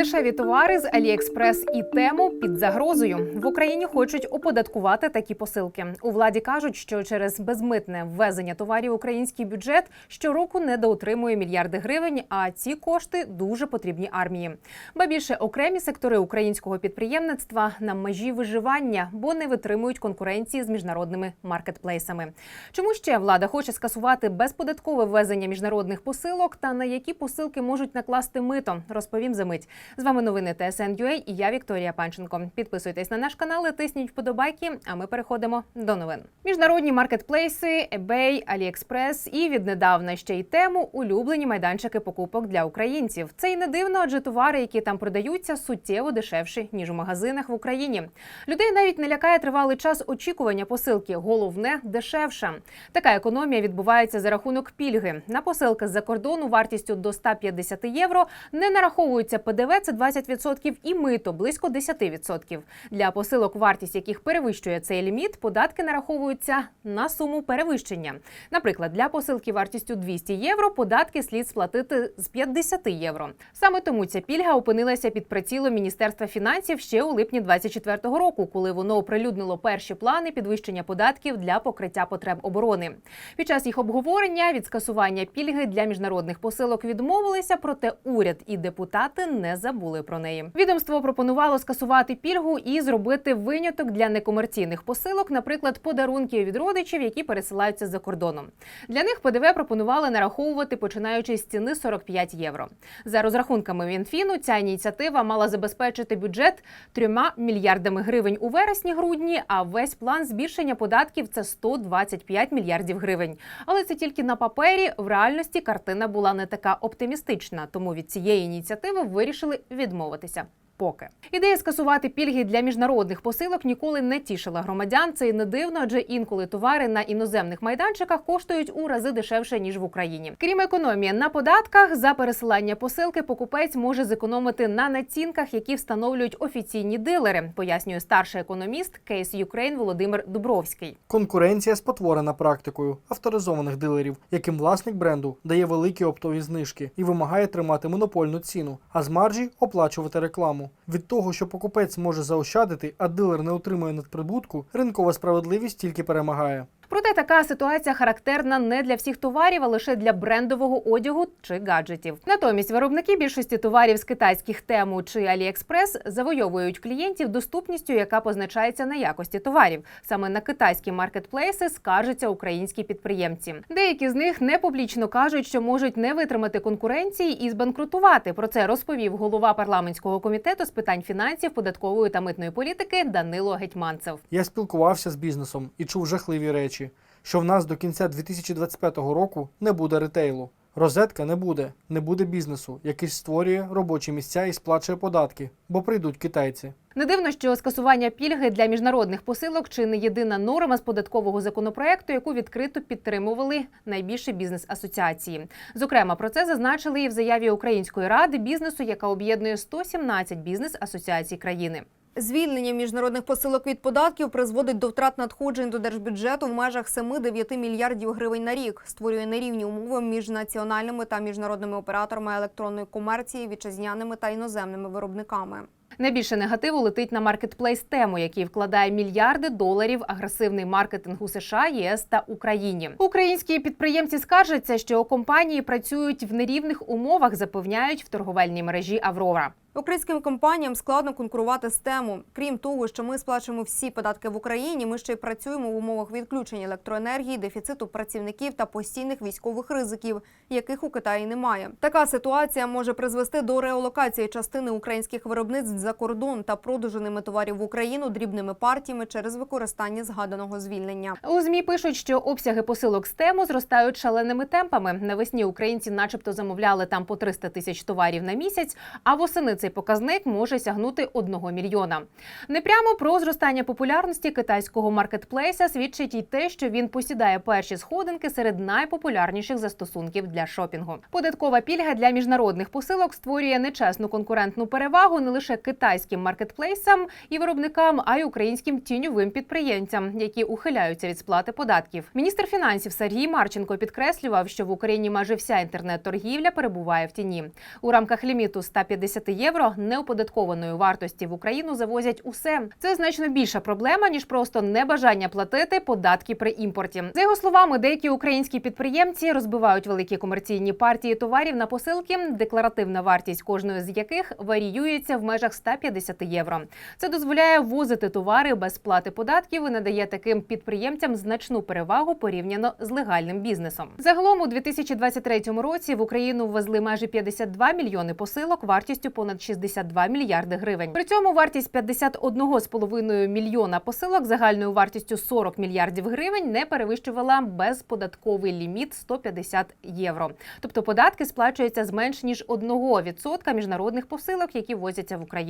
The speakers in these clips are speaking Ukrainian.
Дешеві товари з Аліекспрес і тему під загрозою в Україні хочуть оподаткувати такі посилки. У владі кажуть, що через безмитне ввезення товарів український бюджет щороку недоотримує мільярди гривень. А ці кошти дуже потрібні армії. Ба більше окремі сектори українського підприємництва на межі виживання, бо не витримують конкуренції з міжнародними маркетплейсами. Чому ще влада хоче скасувати безподаткове ввезення міжнародних посилок та на які посилки можуть накласти мито? Розповім за мить. З вами новини ТСН.UA і я Вікторія Панченко. Підписуйтесь на наш канал, і тисніть вподобайки. А ми переходимо до новин. Міжнародні маркетплейси, eBay, AliExpress і віднедавна ще й тему улюблені майданчики покупок для українців. Це й не дивно, адже товари, які там продаються, суттєво дешевші ніж у магазинах в Україні. Людей навіть не лякає тривалий час очікування посилки. Головне дешевше. Така економія відбувається за рахунок пільги. На посилки з-за кордону вартістю до 150 євро не нараховується ПДВ це 20% і мито близько 10%. Для посилок, вартість яких перевищує цей ліміт, податки нараховуються на суму перевищення. Наприклад, для посилки вартістю 200 євро податки слід сплатити з 50 євро. Саме тому ця пільга опинилася під прицілом Міністерства фінансів ще у липні 2024 року, коли воно оприлюднило перші плани підвищення податків для покриття потреб оборони. Під час їх обговорення від скасування пільги для міжнародних посилок відмовилися, проте уряд і депутати не забули про неї. Відомство пропонувало скасувати пільгу і зробити виняток для некомерційних посилок, наприклад, подарунків від родичів, які пересилаються за кордоном. Для них ПДВ пропонували нараховувати починаючи з ціни 45 євро. За розрахунками Мінфіну, ця ініціатива мала забезпечити бюджет трьома мільярдами гривень у вересні-грудні. А весь план збільшення податків це 125 мільярдів гривень. Але це тільки на папері. В реальності картина була не така оптимістична, тому від цієї ініціативи вирішили відмовитися. Поки ідея скасувати пільги для міжнародних посилок ніколи не тішила громадян. Це й не дивно, адже інколи товари на іноземних майданчиках коштують у рази дешевше ніж в Україні. Крім економії на податках, за пересилання посилки покупець може зекономити на націнках, які встановлюють офіційні дилери, пояснює старший економіст Кейс Юкрейн Володимир Дубровський. Конкуренція спотворена практикою авторизованих дилерів, яким власник бренду дає великі оптові знижки і вимагає тримати монопольну ціну, а з маржі оплачувати рекламу. Від того, що покупець може заощадити, а дилер не отримує надприбутку, ринкова справедливість тільки перемагає. Проте така ситуація характерна не для всіх товарів, а лише для брендового одягу чи гаджетів. Натомість виробники більшості товарів з китайських тему чи Аліекспрес завойовують клієнтів доступністю, яка позначається на якості товарів. Саме на китайські маркетплейси скаржаться українські підприємці. Деякі з них не публічно кажуть, що можуть не витримати конкуренції і збанкрутувати. Про це розповів голова парламентського комітету з питань фінансів, податкової та митної політики Данило Гетьманцев. Я спілкувався з бізнесом і чув жахливі речі, що в нас до кінця 2025 року не буде ретейлу. Розетка не буде, не буде бізнесу, який створює робочі місця і сплачує податки, бо прийдуть китайці. Не дивно, що скасування пільги для міжнародних посилок чи не єдина норма з податкового законопроекту, яку відкрито підтримували найбільші бізнес-асоціації. Зокрема, про це зазначили і в заяві Української ради бізнесу, яка об'єднує 117 бізнес-асоціацій країни. Звільнення міжнародних посилок від податків призводить до втрат надходжень до держбюджету в межах 7-9 мільярдів гривень на рік, створює нерівні умови між національними та міжнародними операторами електронної комерції, вітчизняними та іноземними виробниками. Найбільше негативу летить на маркетплейс тему, який вкладає мільярди доларів агресивний маркетинг у США, ЄС та Україні. Українські підприємці скаржаться, що компанії працюють в нерівних умовах, запевняють в торговельній мережі Аврора. Українським компаніям складно конкурувати з тему. Крім того, що ми сплачуємо всі податки в Україні, ми ще й працюємо в умовах відключення електроенергії, дефіциту працівників та постійних військових ризиків, яких у Китаї немає. Така ситуація може призвести до реалокації частини українських виробництв за кордон та продажу ними товарів в Україну дрібними партіями через використання згаданого звільнення. У змі пишуть, що обсяги посилок з тему зростають шаленими темпами. Навесні українці, начебто, замовляли там по 300 тисяч товарів на місяць, а восени цей показник може сягнути 1 мільйона. Непрямо про зростання популярності китайського маркетплейса свідчить і те, що він посідає перші сходинки серед найпопулярніших застосунків для шопінгу. Податкова пільга для міжнародних посилок створює нечесну конкурентну перевагу не лише китайським маркетплейсам і виробникам, а й українським тіньовим підприємцям, які ухиляються від сплати податків. Міністр фінансів Сергій Марченко підкреслював, що в Україні майже вся інтернет-торгівля перебуває в тіні. У рамках ліміту 150 євро неоподаткованої вартості в Україну завозять усе. Це значно більша проблема ніж просто небажання платити податки при імпорті. За його словами, деякі українські підприємці розбивають великі комерційні партії товарів на посилки, декларативна вартість кожної з яких варіюється в межах 150 євро. Це дозволяє ввозити товари без сплати податків і надає таким підприємцям значну перевагу порівняно з легальним бізнесом. Загалом у 2023 році в Україну ввезли майже 52 мільйони посилок вартістю понад 62 мільярди гривень. При цьому вартість 51,5 мільйона посилок загальною вартістю 40 мільярдів гривень не перевищувала безподатковий ліміт 150 євро. Тобто податки сплачуються з менш ніж 1% міжнародних посилок, які возяться в Україну.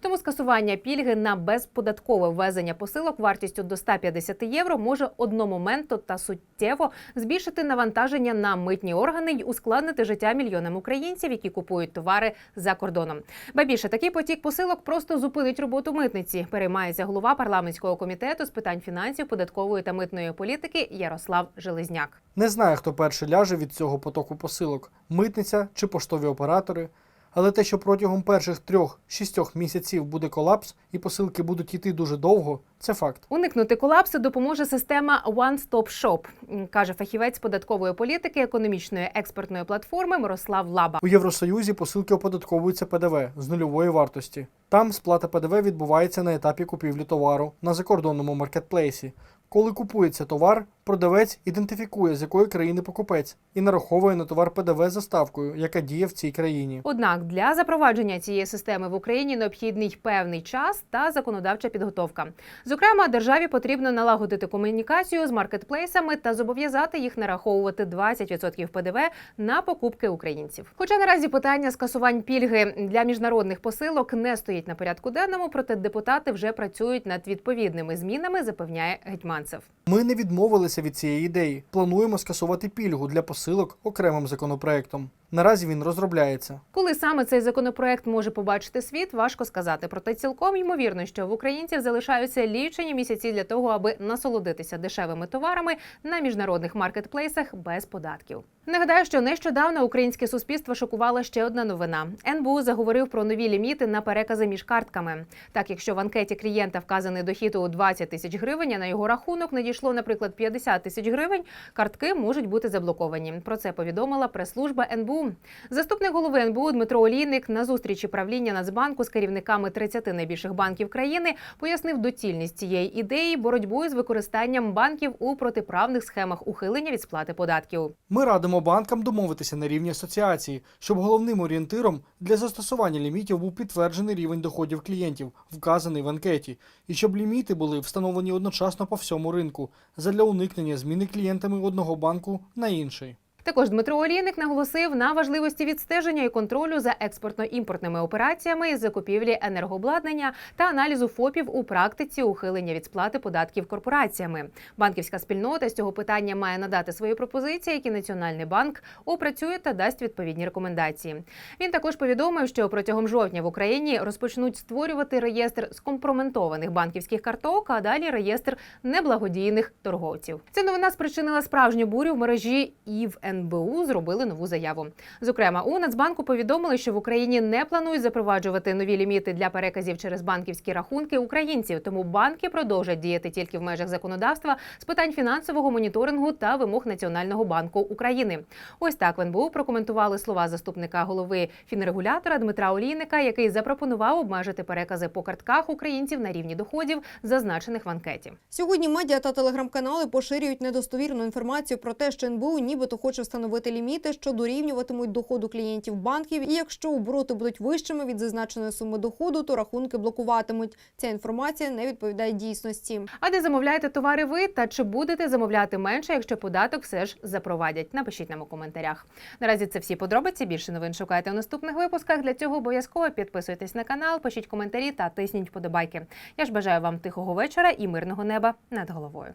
Тому скасування пільги на безподаткове ввезення посилок вартістю до 150 євро може одномоментно та суттєво збільшити навантаження на митні органи й ускладнити життя мільйонам українців, які купують товари за кордоном. Ба більше такий потік посилок просто зупинить роботу митниці. Переймається голова парламентського комітету з питань фінансів, податкової та митної політики Ярослав Железняк. Не знаю, хто перший ляже від цього потоку посилок митниця чи поштові оператори. Але те, що протягом перших трьох-шістьох місяців буде колапс і посилки будуть йти дуже довго, це факт. Уникнути колапсу допоможе система One Stop Shop, каже фахівець податкової політики економічної експертної платформи Мирослав Лаба. У Євросоюзі посилки оподатковуються ПДВ з нульової вартості. Там сплата ПДВ відбувається на етапі купівлі товару на закордонному маркетплейсі. Коли купується товар, продавець ідентифікує, з якої країни покупець, і нараховує на товар ПДВ за ставкою, яка діє в цій країні. Однак для запровадження цієї системи в Україні необхідний певний час та законодавча підготовка. Зокрема, державі потрібно налагодити комунікацію з маркетплейсами та зобов'язати їх нараховувати 20% ПДВ на покупки українців. Хоча наразі питання скасувань пільги для міжнародних посилок не стоїть на порядку денному, проте депутати вже працюють над відповідними змінами, запевняє Гетьманцев. Ми не відмовилися від цієї ідеї. Плануємо скасувати пільгу для посилок окремим законопроектом. Наразі він розробляється. Коли саме цей законопроект може побачити світ, важко сказати. Проте цілком ймовірно, що в українців залишаються лічені місяці для того, аби насолодитися дешевими товарами на міжнародних маркетплейсах без податків. Нагадаю, що нещодавно українське суспільство шокувала ще одна новина. НБУ заговорив про нові ліміти на перекази між картками. Так, якщо в анкеті клієнта вказаний дохід у 20 тисяч гривень, а на його рахунок надійшло, наприклад, 50 тисяч гривень, картки можуть бути заблоковані. Про це повідомила прес-служба НБУ. Заступник голови НБУ Дмитро Олійник на зустрічі правління Нацбанку з керівниками 30 найбільших банків країни пояснив доцільність цієї ідеї боротьбою з використанням банків у протиправних схемах ухилення від сплати податків. Ми радимо банкам домовитися на рівні асоціації, щоб головним орієнтиром для застосування лімітів був підтверджений рівень доходів клієнтів, вказаний в анкеті, і щоб ліміти були встановлені одночасно по всьому ринку задля уникнення зміни клієнтами одного банку на інший. Також Дмитро Олійник наголосив на важливості відстеження і контролю за експортно-імпортними операціями, закупівлі енергообладнання та аналізу ФОПів у практиці ухилення від сплати податків корпораціями. Банківська спільнота з цього питання має надати свої пропозиції, які Національний банк опрацює та дасть відповідні рекомендації. Він також повідомив, що протягом жовтня в Україні розпочнуть створювати реєстр скомпроментованих банківських карток, а далі реєстр неблагодійних торговців. Ця новина спричинила справжню бурю в мережі і в НБУ зробили нову заяву. Зокрема, у Нацбанку повідомили, що в Україні не планують запроваджувати нові ліміти для переказів через банківські рахунки українців. Тому банки продовжать діяти тільки в межах законодавства з питань фінансового моніторингу та вимог Національного банку України. Ось так в НБУ прокоментували слова заступника голови фінрегулятора Дмитра Олійника, який запропонував обмежити перекази по картках українців на рівні доходів, зазначених в анкеті. Сьогодні медіа та телеграм-канали поширюють недостовірну інформацію про те, що НБУ нібито хоче встановити ліміти, що дорівнюватимуть доходу клієнтів банків. І якщо обороти будуть вищими від зазначеної суми доходу, то рахунки блокуватимуть. Ця інформація не відповідає дійсності. А де замовляєте товари ви та чи будете замовляти менше, якщо податок все ж запровадять? Напишіть нам у коментарях. Наразі це всі подробиці. Більше новин шукайте у наступних випусках. Для цього обов'язково підписуйтесь на канал, пишіть коментарі та тисніть вподобайки. Я ж бажаю вам тихого вечора і мирного неба над головою.